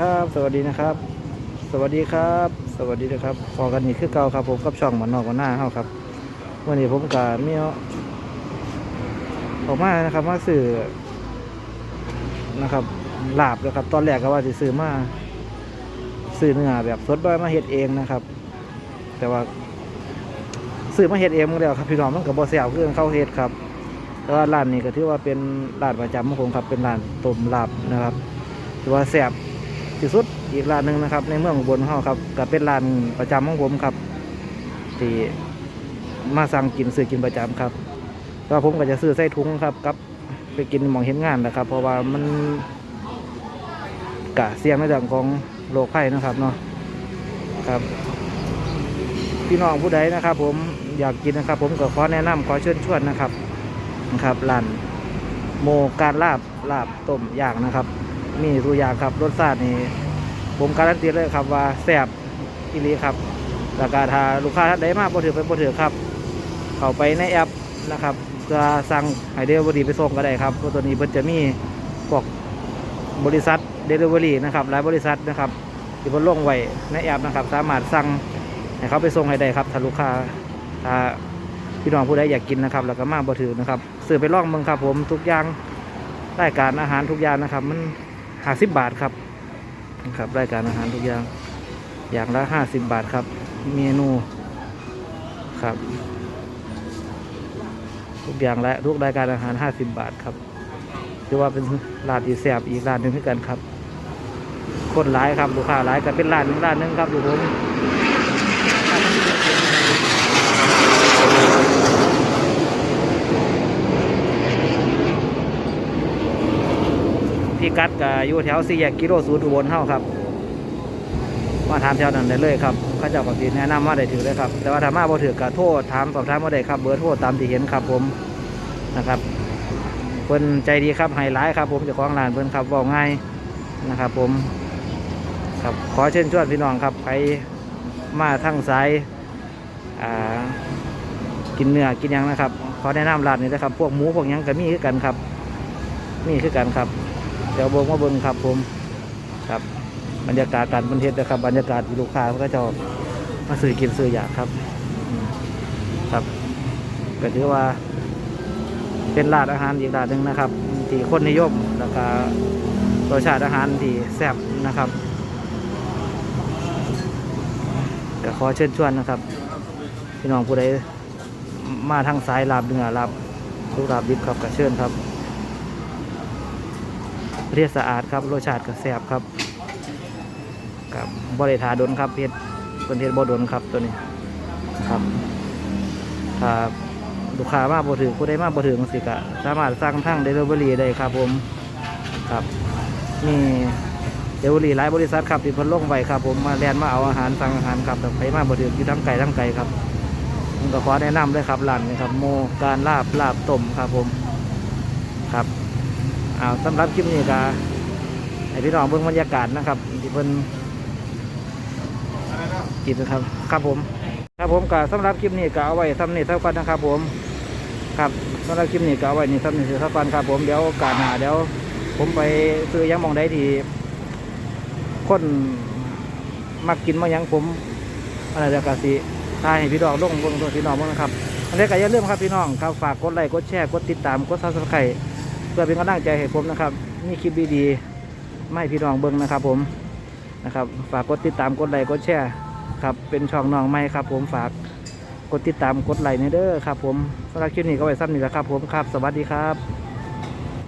ครับสวัสดีนะครับ สวัสดีครับ สวัสดีนะครับพอกันนี่คือเก่าครับผมกับช่องหมันนอกกันหน้าเฮาครับวันนี้ผมกับเมียออกมานะครับมาสื่อนะครับลาบนะครับ ตอนแรกก็ว่าจะซื้อมาซื้อเนื้อแบบสดด้วยมาเฮ็ดเองนะครับ แต่ว่าซื้อมาเฮ็ดเองมาแล้วครับพี่น้องมันกับบ่แซ่บคือเข้าเฮ็ดครับแต่ว่าร้านนี้ก็ถือว่าเป็นร้านประจำของผมครับเป็นร้านต้มลาบนะครับถือว่าแซ่บ ที่สุดอีกร้านหนึ่งนะครับ ในเมืองอุบนเฮาครับก็เป็นร้านประจำของผมครับที่มาสั่งกินซื้อกินประจำครับก็ผมก็จะซื้อใส่ถุงครับกับไปกินมองเห็นงานนะครับ เพราะว่ามันกะเสี่ยงในเรื่องของโรคภัยนะครับเนาะครับ พี่น้องผู้ใดนะครับ ผมอยากกินนะครับ ผมก็ขอแนะนำขอเชิญชวนนะครับนะครับร้านโมการลาบลาบต้มย่างนะครับ มีตัวอย่างครับรสชาตินี่ผมการันตีเลยครับว่าแซ่บอีหลีครับราคาถ้าลูกค้าท่านใดมากบ่ถือไปบ่ถือครับ เข้าไปในแอปนะครับเพื่อสั่งให้เดลิเวอรี่ไปส่งก็ได้ครับตัวนี้เพิ่นจะมีพวกบริษัทเดลิเวอรี่นะครับหลายบริษัทนะครับที่เพิ่นลงไว้ในแอปนะครับ สามารถสั่งให้เขาไปส่งให้ได้ครับถ้าลูกค้าถ้าพี่น้องผู้ใดอยากกินนะครับ แล้วก็มาบ่ถือนะครับซื้อไปลองเมืองครับผมทุกอย่างรายการอาหารทุกอย่างนะครับ มัน ห้าสิบบาทครับครับรายการอาหารทุกอย่าง อย่างละห้าสิบบาทครับ เมนูครับ ทุกอย่างและทุกรายการอาหารห้าสิบบาทครับถือว่าเป็นร้านที่แซ่บอีกร้านหนึ่งเหมือนกันครับ คนหลายครับลูกค้าหลายก็เป็นร้านหนึ่งร้านหนึ่งครับอยู่ผม พี่กัดก็อยู่แถวสี่แยกกิโลศูนย์อุบลเท่าครับ มาถามแถวนั้นได้เลยครับข้าเจ้าก็สิแนะนำมาได้ถือเลยครับ แต่ว่าถ้ามาบ่ถือก็โทษถามสอบถามมาได้ครับ เบอร์โทรตามที่เห็นครับผมนะครับเพิ่นใจดีครับไฮไลท์ครับ ผมเจ้าของร้านเพิ่นครับเว้าง่ายนะครับ ผมครับขอเชิญชวนพี่น้องครับไปมาทั้งสายอ่ากินเนื้อกินยังนะครับขอแนะนำร้านนี้นะครับ พวกหมูพวกยังก็มีคือกันครับ มีคือกันครับ เดี๋ยวเบิ่งมาเบิ่งครับผมครับ บรรยากาศการบันเทศนะครับ บรรยากาศที่ลูกค้าเขาก็จะมาซื้อกินซื้ออยากครับ ครับก็ถือว่า เป็นร้านอาหารอีกร้านหนึ่งนะครับ ที่คนนิยมแล้วก็รสชาติอาหารที่แซ่บนะครับก็ขอเชิญชวนนะครับ พี่น้องผู้ใดมาทางสายลาบเนื้อลาบลูกลาบดิบครับก็เชิญครับ เรียกสะอาดครับรสชาติก็แซ่บครับกับบริทาดนครับเพชรเป็นเพชรบดนครับตัวนี้ครับถ้าลูกค้ามาบ่ถึงผู้ใดมาบ่ถึงสิกะสามารถสั่งทางเดลิเวอรี่ได้ครับผมครับนี่เดลิเวอรี่หลายบริษัทครับที่พิ่นลงไว้ครับ ผมมาแลนมาเอาอาหารสั่งอาหารครับแต่ไปมาบ่ถึงอยู่ทั้งไก่ทั้งไก่ครับผมก็ขอแนะนำเลยครับร้านนี้ครับ โมการลาบลาบต้มครับผมครับ เอาสำหรับคลิปนี้ก็ให้พี่น้องเบิ่งบรรยากาศนะครับที่เพิ่นกินนะครับ ครับผม ครับผมก็สำหรับคลิปนี้ก็เอาไว้ทำนี่เท่ากันนะครับ ผม ครับสำหรับคลิปนี้ก็เอาไว้นี่ทำนี่เท่ากันครับ ผมเดี๋ยวกาหน้าเดี๋ยวผมไปซื้อยังมองได้ที่คนมักกินมายังผมอะไรจะกสิทายให้พี่น้องลงบนตัวพี่น้องบ้างนะครับอันนี้ก็อย่าลืมครับพี่น้องครับฝากกดไลค์กดแชร์กดติดตามกดซับสไครต์ เพื่อเป็นกำลังใจให้ผมนะครับมีคลิปดีๆไม่พี่น้องเบิ้งนะครับ ผมนะครับฝากกดติดตามกดไลค์กดแชร์ครับเป็นช่องน้องใหม่ครับ ผมฝากกดติดตามกดไลค์ในเด้อครับ ผมสำหรับคลิปนี้ก็ไว้ซ้ำนี่แหละครับ ผมครับ สวัสดีครับ